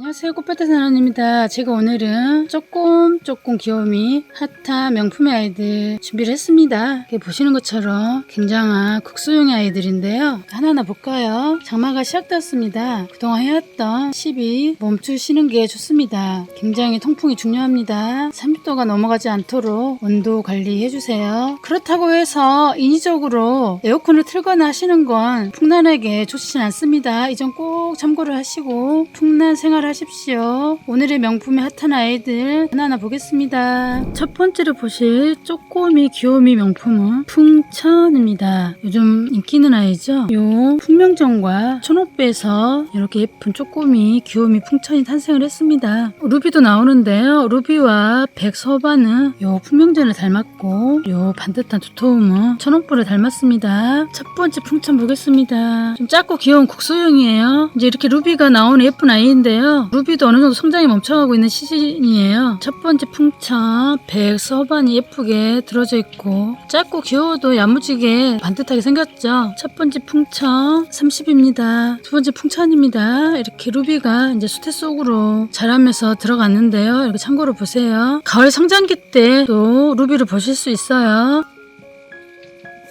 안녕하세요 꽃밭의 사나입니다. 제가 오늘은 조금 조금 귀요미 핫한 명품의 아이들 준비를 했습니다. 이렇게 보시는 것처럼 굉장한 국소용의 아이들인데요. 하나하나 볼까요? 장마가 시작되었습니다. 그동안 해왔던 시비 멈추시는 게 좋습니다. 굉장히 통풍이 중요합니다. 30도가 넘어가지 않도록 온도 관리해주세요. 그렇다고 해서 인위적으로 에어컨을 틀거나 하시는 건 풍란에게 좋지는 않습니다. 이 점 꼭 참고를 하시고 풍란 생활 하십시오. 오늘의 명품의 핫한 아이들 하나하나 보겠습니다. 첫 번째로 보실 쪼꼬미 귀요미 명품은 풍천입니다. 요즘 인기 있는 아이죠. 요 풍명정과 천옥배에서 이렇게 예쁜 쪼꼬미 귀요미 풍천이 탄생을 했습니다. 루비도 나오는데요. 루비와 백서반은 요 풍명전을 닮았고 요 반듯한 두터움은 천옥보를 닮았습니다. 첫 번째 풍천 보겠습니다. 좀 작고 귀여운 국소형이에요. 이제 이렇게 루비가 나오는 예쁜 아이인데요. 루비도 어느 정도 성장이 멈춰가고 있는 시즌이에요. 첫 번째 풍차 백 서반이 예쁘게 들어져 있고 짧고 귀여워도 야무지게 반듯하게 생겼죠. 첫 번째 풍차 30입니다. 두 번째 풍차입니다. 이렇게 루비가 이제 수태 속으로 자라면서 들어갔는데요. 이렇게 참고로 보세요. 가을 성장기 때 또 루비를 보실 수 있어요.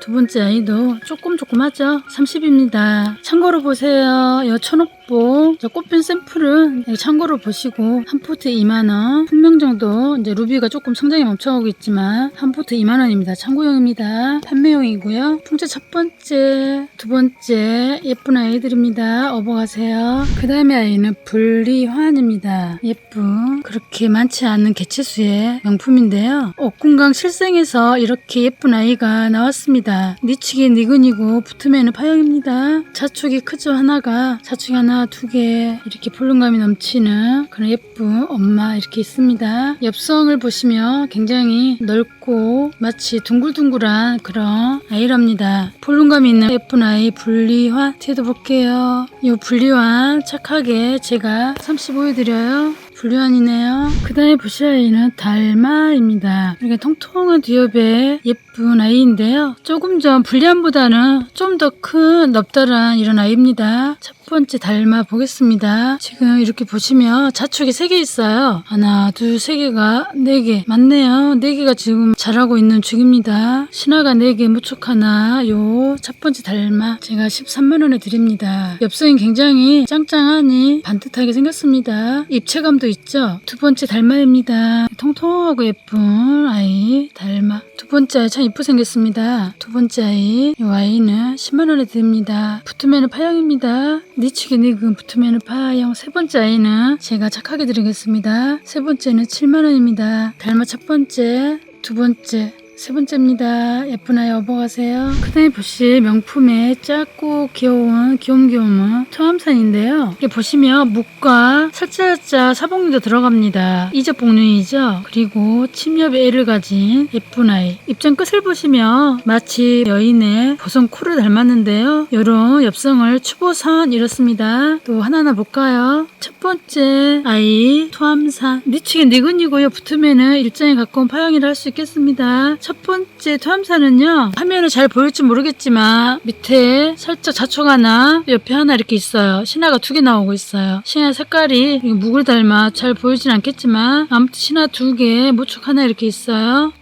두 번째 아이도 조금 조금 하죠. 30입니다. 참고로 보세요. 이 천옥 보저 꽃핀 샘플은 여기 참고로 보시고 한 포트에 2만원 분명 정도 이제 루비가 조금 성장이 멈춰가고 있지만 한 포트 2만원입니다. 참고용입니다. 판매용이고요. 풍채 첫 번째 두 번째 예쁜 아이들입니다. 업어가세요. 그 다음에 아이는 분리환입니다. 예쁜 그렇게 많지 않은 개체수의 명품인데요. 옥궁강 실생에서 이렇게 예쁜 아이가 나왔습니다. 니치기 니근이고 붙으면 파형입니다. 자축이 크죠 하나가 자축이 하나 두 개 이렇게 볼륨감이 넘치는 그런 예쁜 엄마 이렇게 있습니다. 엽성을 보시면 굉장히 넓고 마치 둥글둥글한 그런 아이랍니다. 볼륨감이 있는 예쁜 아이 분리환 뒤에도 볼게요. 이 분리환 착하게 제가 35에 드려요. 불류한이네요. 그 다음에 보실 아이는 달마입니다. 이렇게 통통한 뒤엽의 예쁜 아이인데요. 조금 전 불리한보다는 좀 더 큰 넓다란 이런 아이입니다. 첫 번째 달마 보겠습니다. 지금 이렇게 보시면 자축이 3개 있어요. 하나, 둘, 세 개가 4개. 맞네요. 4개가 지금 자라고 있는 중입니다. 신화가 4개, 무촉 하나, 요 첫 번째 달마 제가 13만원에 드립니다. 엽성이 굉장히 짱짱하니 반듯하게 생겼습니다. 입체감도 있죠? 두 번째 달마입니다. 통통하고 예쁜 아이 달마. 두 번째 아이 참 이쁘게 생겼습니다. 두 번째 아이 이 아이는 10만원에 드립니다. 붙으면 파형입니다. 니치게 니근 붙으면 파형. 세 번째 아이는 제가 착하게 드리겠습니다. 세 번째는 7만원입니다. 달마 첫 번째, 두 번째, 세 번째입니다. 예쁜 아이 업어가세요. 그 다음에 보실 명품의 작고 귀여운 귀염귀염은 토함산인데요. 이렇게 보시면 묵과 살짝살짝 사복류도 들어갑니다. 이적 복륜이죠. 그리고 침엽의 애를 가진 예쁜 아이. 입장 끝을 보시면 마치 여인의 보성 코를 닮았는데요. 이런 엽성을 추보선 이렇습니다. 또 하나하나 볼까요? 첫 번째 아이 토함산. 니치게 니근이고요. 붙으면은 일장에 가까운 파형이라 할 수 있겠습니다. 첫 번째 토함산은요. 화면은 잘 보일지 모르겠지만 밑에 살짝 자초가 하나 옆에 하나 이렇게 있어요. 신화가 두 개 나오고 있어요. 신화 색깔이 묵을 닮아 잘 보이진 않겠지만 아무튼 신화 두 개, 모축 하나 이렇게 있어요.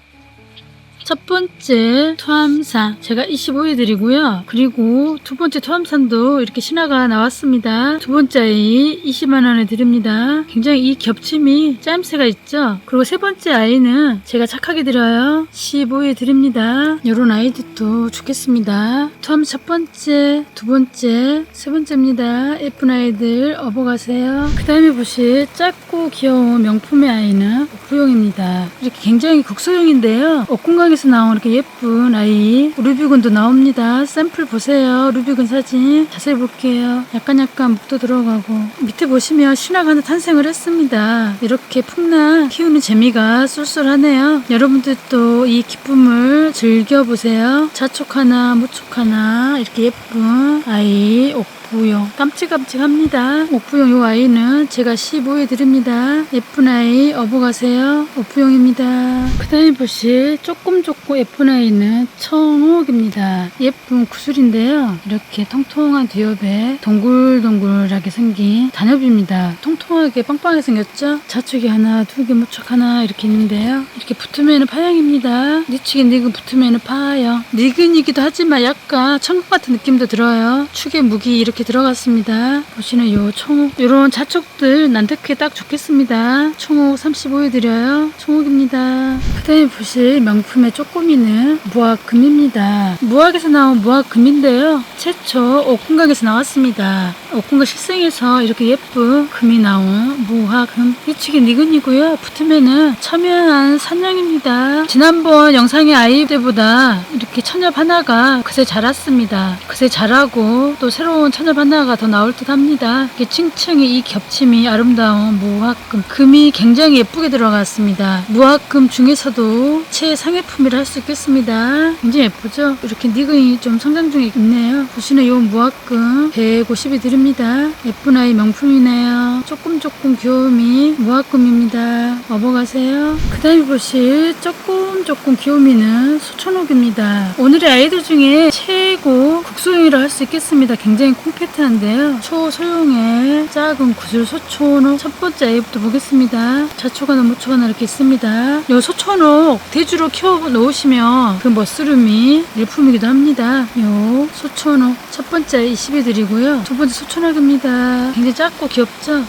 첫 번째 토함산 제가 25에 드리고요. 그리고 두 번째 토함산도 이렇게 신화가 나왔습니다. 두 번째 아이 20만 원에 드립니다. 굉장히 이 겹침이 짜임새가 있죠. 그리고 세 번째 아이는 제가 착하게 드려요. 15에 드립니다. 이런 아이들도 좋겠습니다. 토함 첫 번째, 두 번째, 세 번째입니다. 예쁜 아이들 업어가세요. 그 다음에 보실 작고 귀여운 명품의 아이는 옥부용입니다. 이렇게 굉장히 국소용인데요. 옥궁강에 서 나온 이렇게 예쁜 아이 루비군도 나옵니다. 샘플 보세요. 루비군 사진 자세히 볼게요. 약간 약간 묵도 들어가고 밑에 보시면 신화가 탄생을 했습니다. 이렇게 풍랑 키우는 재미가 쏠쏠하네요. 여러분들도 이 기쁨을 즐겨보세요. 자촉 하나, 무촉 하나 이렇게 예쁜 아이 옥 옥부용 깜찍깜찍합니다. 옥부용 요 아이는 제가 15에 드립니다. 예쁜 아이 업어가세요. 옥부용입니다. 그 다음에 보실 조금 조금 예쁜 아이는 청옥입니다. 예쁜 구슬인데요. 이렇게 통통한 뒤엽에 동글동글하게 생긴 단엽입니다. 통통하게 빵빵하게 생겼죠? 좌측에 하나, 두 개, 무척 하나 이렇게 있는데요. 이렇게 붙으면 파양입니다. 니측에 니근 붙으면 파양. 니근이기도 하지만 약간 천국 같은 느낌도 들어요. 축에 무기 이렇게 들어갔습니다. 보시는 요 총옥, 요런 자축들 난특해 딱 좋겠습니다. 총옥 35에 드려요. 총옥입니다. 그 다음에 보실 명품의 쪼꼬미는 무화금입니다. 무화에서 나온 무화금인데요. 최초 옥궁각에서 나왔습니다. 옥궁각 식생에서 이렇게 예쁜 금이 나온 무화금. 이측에 니근이고요. 붙으면은 첨예한 산양입니다. 지난번 영상의 아이 때보다 이렇게 천엽 하나가 그새 자랐습니다. 그새 자라고 또 새로운 천엽 하나가 더 나올 듯 합니다. 이렇게 층층이 이 겹침이 아름다운 무화금. 금이 굉장히 예쁘게 들어갔습니다. 무화금 중에서도 최상위품이라 할 수 있겠습니다. 굉장히 예쁘죠? 이렇게 니근이 좀 성장 중에 있네요. 보시는 이 무화금 150이 드립니다. 예쁜 아이 명품이네요. 조금 조금 귀요미 무화금입니다. 업어가세요. 그 다음에 보실 조금 조금 귀요미는 소천옥입니다. 오늘의 아이들 중에 최고 국소용이라 할 수 있겠습니다. 굉장히 콤팩트한데요. 초소용의 작은 구슬 소천옥 첫 번째 아이부터 보겠습니다. 자초가 너무 초가 이렇게 있습니다. 이 소천옥 대주로 키워 놓으시면 그 머스름이 일품이기도 합니다. 요 소천옥 첫 번째 아이 20에 드리고요. 두 번째 소천옥입니다. 굉장히 작고 귀엽죠?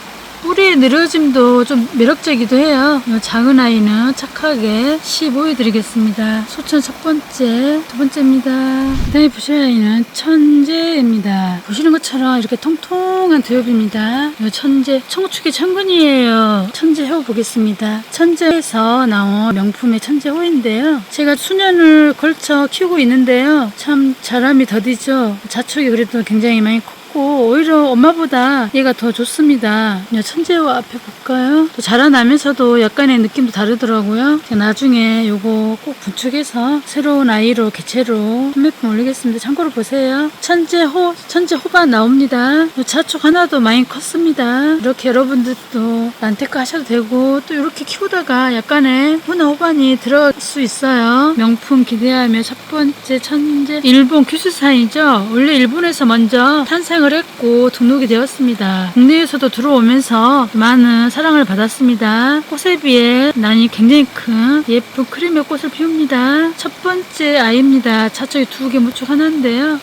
뿌리의 늘어짐도 좀 매력적이기도 해요. 이 작은 아이는 착하게 15에 드리겠습니다. 소천 첫 번째, 두 번째입니다. 그 다음에 보실 아이는 천재입니다. 보시는 것처럼 이렇게 통통한 두엽입니다. 이 천재, 청축의 천근이에요. 천재 호 보겠습니다. 천재에서 나온 명품의 천재 호인데요. 제가 수년을 걸쳐 키우고 있는데요. 참 자람이 더디죠. 자축이 그래도 굉장히 많이 컸고 오히려 엄마보다 얘가 더 좋습니다. 이 천재호 앞에 볼까요? 또 자라나면서도 약간의 느낌도 다르더라고요. 나중에 요거 꼭 분축해서 새로운 아이로 개체로 판매품 올리겠습니다. 참고로 보세요. 천재호, 천재호반 나옵니다. 요 자축 하나도 많이 컸습니다. 이렇게 여러분들도 난테크 하셔도 되고 또 이렇게 키우다가 약간의 호나 호반이 들어갈 수 있어요. 명품 기대하며 첫 번째 천재 일본 규수사이죠. 원래 일본에서 먼저 탄생 을 했고 등록이 되었습니다. 국내에서도 들어오면서 많은 사랑을 받았습니다. 꽃에 비해 난이 굉장히 큰 예쁜 크림의 꽃을 피웁니다. 첫 번째 아이입니다. 차쪽이 두 개, 무척 하나인데요.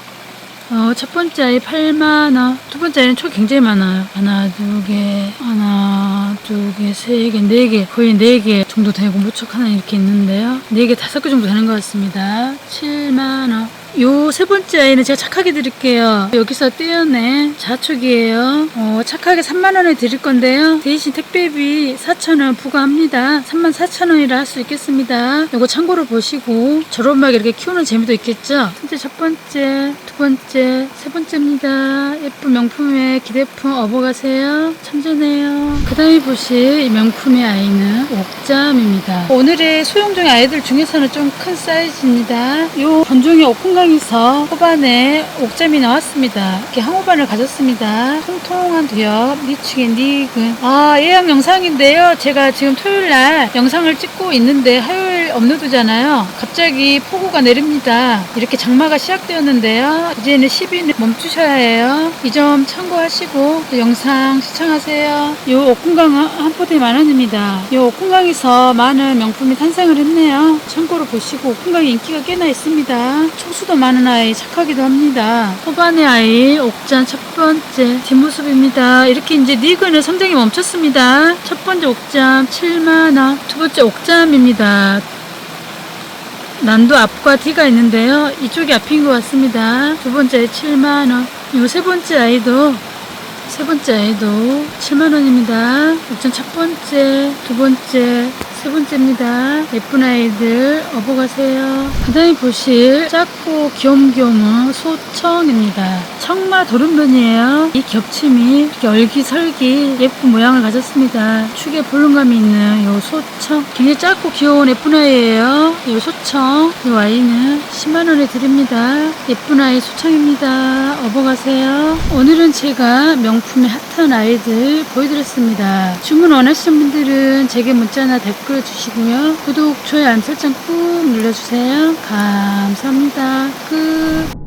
어, 첫 번째 아이 8만원. 두 번째 아이는 초 굉장히 많아요. 하나, 두 개, 하나, 두 개, 세 개, 네 개. 거의 네 개 정도 되고 무척 하나 이렇게 있는데요. 네 개, 다섯 개 정도 되는 것 같습니다. 7만원. 요 세 번째 아이는 제가 착하게 드릴게요. 여기서 떼어낸 자축이에요. 어, 착하게 3만원에 드릴 건데요. 대신 택배비 4천원 부과합니다. 3만 4천원이라 할 수 있겠습니다. 요거 참고로 보시고 저렴하게 이렇게 키우는 재미도 있겠죠? 첫째, 첫 번째, 두 번째, 세 번째입니다. 예쁜 명품의 기대품 업어가세요. 천재네요. 그 다음에 보실 이 명품의 아이는 옥잠입니다. 오늘의 소형종의 아이들 중에서는 좀 큰 사이즈입니다. 요 본종의 옥 궁강에서 호반에 옥잠이 나왔습니다. 이렇게 항호반을 가졌습니다. 통통한 두엽, 니축의 니근. 아, 예약 영상인데요. 제가 지금 토요일 날 영상을 찍고 있는데 화요일 업로드잖아요. 갑자기 폭우가 내립니다. 이렇게 장마가 시작되었는데요. 이제는 10일 멈추셔야 해요. 이 점 참고하시고 또 영상 시청하세요. 이 옥궁강 한 포대에 만 원입니다. 이 옥궁강에서 많은 명품이 탄생을 했네요. 참고로 보시고 옥궁강에 인기가 꽤나 있습니다. 총수도 많은 아이 착하기도 합니다. 호반의 아이 옥잔 첫 번째 뒷모습입니다. 이렇게 이제 니근의 성장이 멈췄습니다. 첫 번째 옥잠 7만원, 두 번째 옥잠입니다. 난도 앞과 뒤가 있는데요. 이쪽이 앞인 것 같습니다. 두 번째 7만원. 이세 번째 아이도, 세 번째 아이도 7만원입니다. 우선 첫 번째, 두 번째, 세 번째입니다. 예쁜 아이들 업어가세요. 그 다음에 보실 작고 귀염귀염은 소청입니다. 청마 도른변이에요. 이 겹침이 이렇게 얼기설기 예쁜 모양을 가졌습니다. 축에 볼륨감이 있는 요 소청. 굉장히 작고 귀여운 예쁜 아이예요. 이 소청. 이 아이는 10만원에 드립니다. 예쁜 아이 소청입니다. 업어가세요. 오늘은 제가 명품의 핫한 아이들 보여드렸습니다. 주문 원하시는 분들은 제게 문자나 댓글 주시고요. 구독, 좋아요, 알림 설정 꾹 눌러주세요. 감사합니다. 끝.